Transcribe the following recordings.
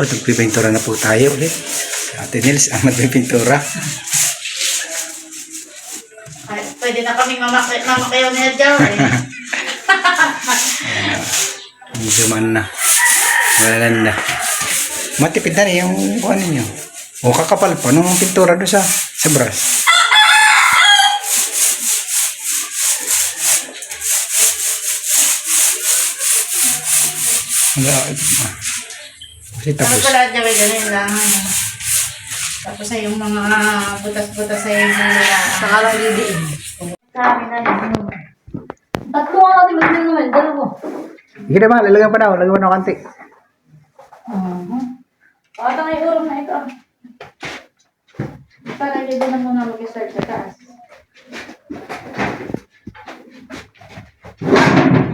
Po, nagpipintura na po tayo ulit. Ate Nils ang nagpipintura. Pwede na kami mamaki- mamakayaw na dyan eh. Medyo man na. Wala na. Matipid na rin yung ano nyo. O kakapal pa nung pintura doon sa, sa brush. Wala. ah. Kasi Ano tapos. pala dyan, may ganun lang. Tapos ay yung mga butas-butas ay yung mga Sa araw lidiin. Kami na yun. Tatlo nga natin magandang naman, dalawa. Sige na ba, lalagyan pa na. Lalagyan pa na kanti. Mhm. Ata nga yung urong na ito. ah. Para hindi na muna mag-start sa taas.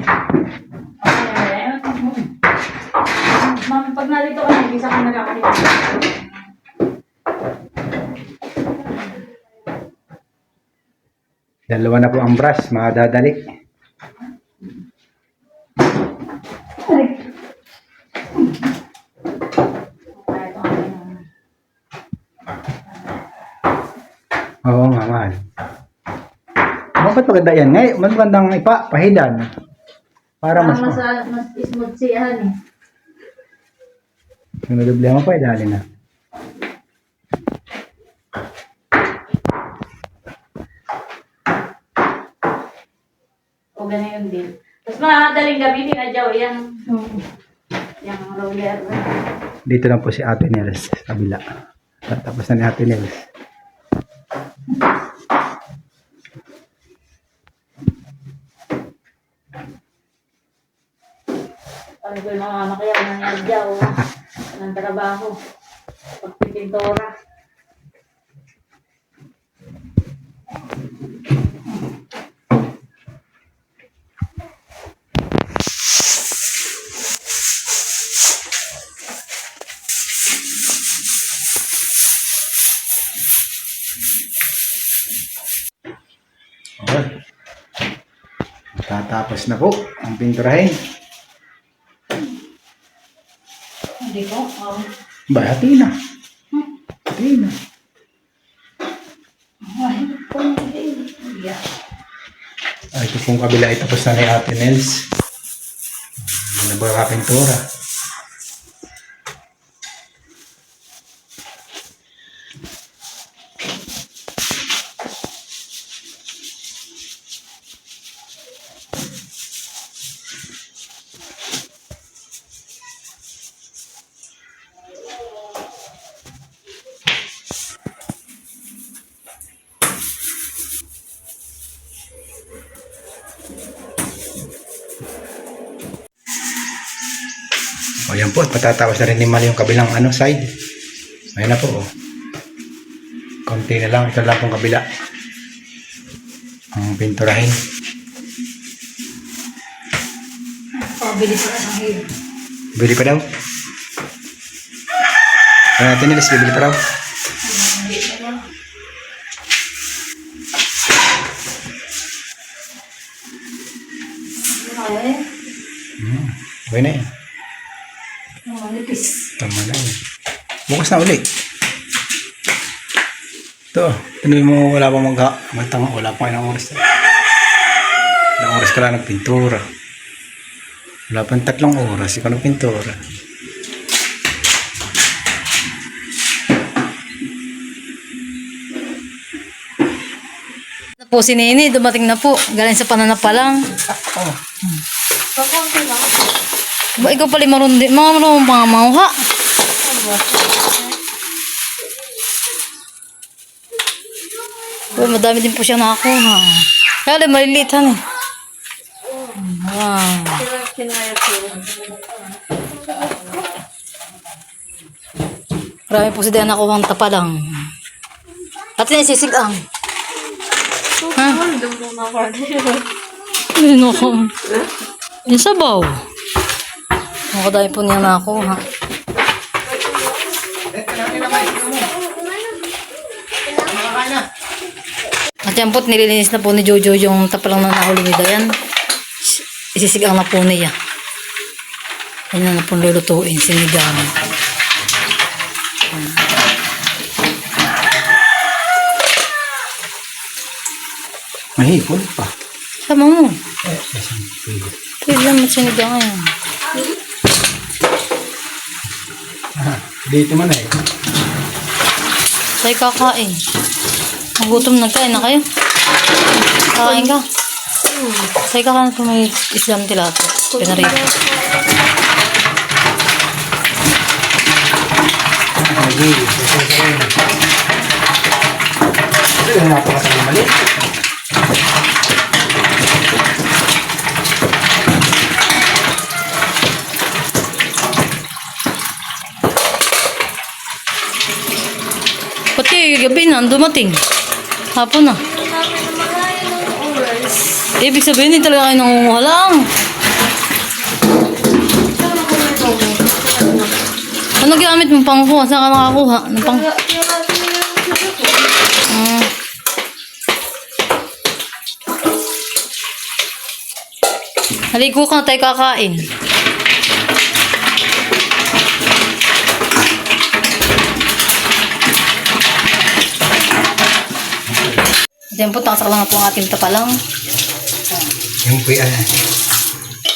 Okay, ayan. Ma'am, pag narito ka na, isa ka na lang kanina. Dalawa na po ang brush, madadali. Oo nga, mahal. Bakit maganda yan? Ngay, mas magandang ipa, pahidan. Para mas... mas, ah, mas smooth siyahan eh. Yung nadoble mo pa, idali na. O ganun din. Tapos madaling gamitin na Jow, yung, yung roller. Dito lang po si Ate Nels sa kabila. Tapos na ni Ate Nels. Ano ko yung mga makayaw ng yadyaw ng trabaho. Pagpipintora. Okay. Tatapos na po ang pinturahin. Hindi ko. Um, Ba, hati na. Hati na. ay. Yeah. Ah, ito pong kabila ay tapos na ni Ate Nels. Ano ba ang pintura? O yan po, patatapos na rin ni Mal yung kabilang ano side. Ayan na po. Oh. Konti na lang, ito lang pong kabila. Ang pinturahin. Pabili sila ng hilo. Bili pa daw. Ano natin nilis, bibili pa daw. Hmm. Okay na yan. Tama na yan. Bukas na uli. Ito, tuloy mo wala pa mag matang wala pa ilang oras. Ilang oras ka lang nagpintura. Wala pang tatlong oras, ikaw nagpintura. Na po si Nini, dumating na po. Galing sa pananapa lang. Oh, Ba, ikaw pala marundi. Mga marunong mga mauha. Uy, madami din po siya nakakuha. Kaya maliliit han eh. Wow. Marami po si Diana nakuha ang tapa lang. At sinisigang. Ha? Ay, naku. Yung sabaw. Ako dahil po niya nakuha. At yan po't nililinis na po ni Jojo yung tapalang na nahuli ni Dayan. Isisigang na po niya. Yan na po lulutuin, sinigang. Mahipon pa. Sama mo. Eh. Pwede naman sinigang ngayon. Dito man eh. Tayo kakain. Nagutom na tayo na kayo. Kakain ka. Tayo kakain kung may islam tilato. Pinarito. Lagi. Ito yung napakasama mali. Ang dumating. Hapon na. Ibig sabihin, hindi talaga kayo nangunguha lang. Ano gamit mo pangkuha? Saan ka nakakuha? Ng pang... Ah. Haligo ka, tayo kakain. Diyan po, taksak lang po ang ating tapalang. Yung po yan.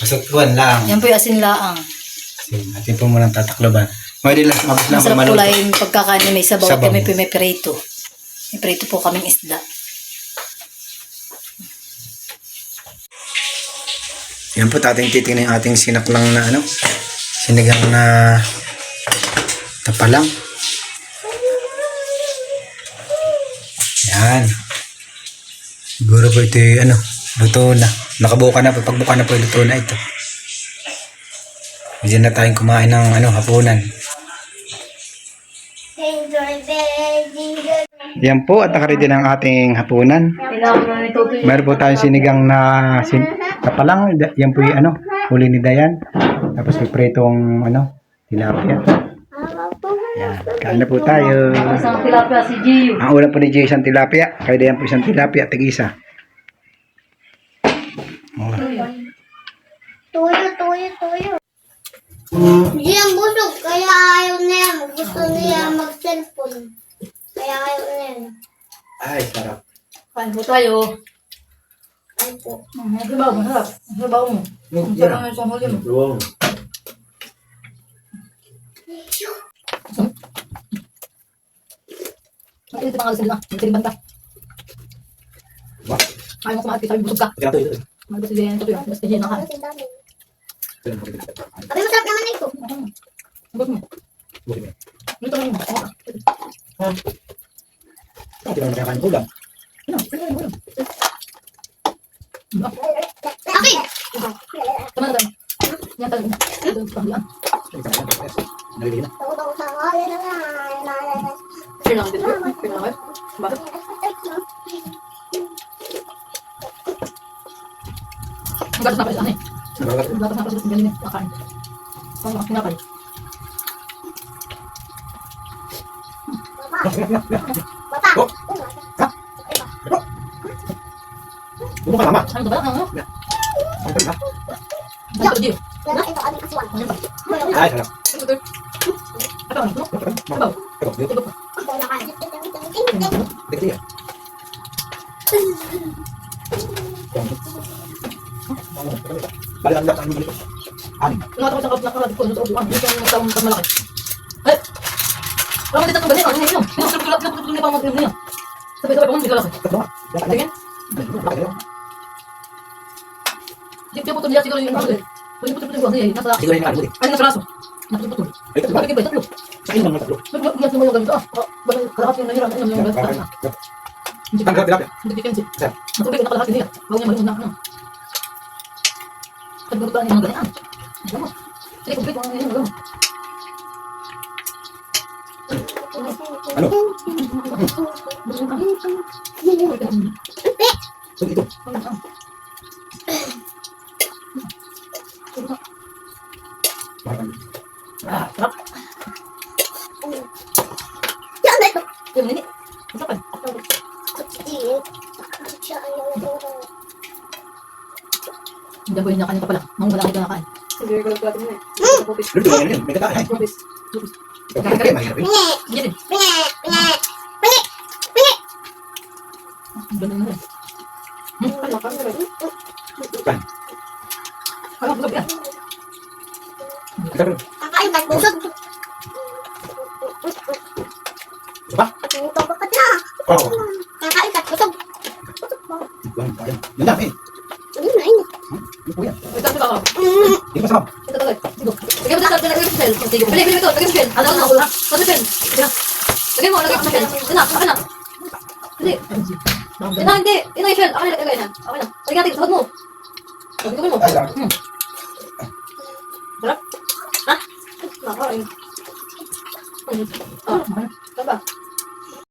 Masukwan lang. Yan po yung asin laang. Kasi natin po muna tatakloban. Pwede lang, mabis lang po Masarap po lang yung pagkakain may sabaw, Sabaw. at may pimeprito. May prito po kaming isda. Yan po, ating titingnan yung ating sinaklang na ano, sinigang na tapalang. Yan. Siguro po ito ano, luto na. Nakabuka na po, pagbuka na po luto na ito. Diyan na tayong kumain ng ano, hapunan. Yan po, at nakaredy ng ating hapunan. Meron po tayong sinigang na sin kapalang. Yan po yung ano, huli ni Dayan. Tapos may pretong ano, tilapia. Yan, kain na po tayo. Isang tilapia si Gio. Ang ulam po ni Jay isang tilapia. Kaya Dayan po isang tilapia, tig-isa. Oh. Tuyo, tuyo, tuyo. Hindi yan busog, kaya ayaw na yan. Gusto niya mag-cellphone. Kaya ayaw na yan. Ay, sarap. Kain po tayo. Ay po. Ang sabaw, masarap. Ang sabaw mo. Ang sarap ng isang huli mo. Ang ito pang alas nila. Ang tiriban ka. Ayaw mo kumahat, sabi busog ka. Mahal ba si Jen ito yun? Basta Jen nakain. Kasi dami. Sabi masarap naman na ito. Ang gusto mo. Ito lang mo. Ano? Ano? Ano? Okay. Tama na tayo. Yan tayo. Ito, panggilan. Tutong sa kaya kayo. Bakit? Gatas na pala sa ano eh. Ang gatas na pala sa galing eh. Kakain. Pang mga pinapay. Bata. Ano ba? Ano? Ano? Ano ba, Gio? Yan na, ito aming aswan. Ano ba? Ay, sarap. Ano ba? Ano ba? Ano ba? Ito ba? Ito na kain. Nakatawa sa kapag ko sa upuan. Ito ang taong mas malaki. Eh! Wala dito ba niya? Ano yun? Yung sarap tulad na putulong niya pa mga niya. Sabi sabi pa hindi ka laki. Tingin? Hindi siya putol niya siguro yung ano eh. Kung yung putol-putol ko ano eh. Nasa... Ay, nasa raso. Naputol-putol. Bakit ba? Tatlo. Nagbigat naman yung ganito. Ah, bakit kalahati yung nahira? Ano yung ganito? Hindi ka. Hindi ka kasi. Matubig na kalahati niya. Huwag niya malunod na ano. Pagburutan niya ng ganyan. Alam mo. Sige, complete mo ang ganyan. Alam mo. Ah, na ito. Yung nini. Siya ayaw. Hindi po yung nakain pa pala. Nung wala ko ito nakain. Hmm. Lupis. Lupis. Kaya mahirap eh. Yan eh. Ganun na. Hmm? Alam ko yan. Kakain ka, busog. Ba? Ito ka na. Oo. Kakain ka, busog. Yan lang eh. Ayun na, ayun. Ano po yan? Ito, ito, ito. Mm. Hindi ko masarap. Ito, ito, ito. Dito. Lagyan mo mo sa shell. Sige, Bili, bili ito, lagyan mo sa shell. Ano, ano, ha? Sa shell. Sige na. Lagyan mo, lagyan mo sa. Ito na, akin na. Hindi. Ito na, hindi. Ito na yung shell. Akin na, lagyan na. Akin na. Lagyan natin, sabad mo. Sabad mo. Hmm.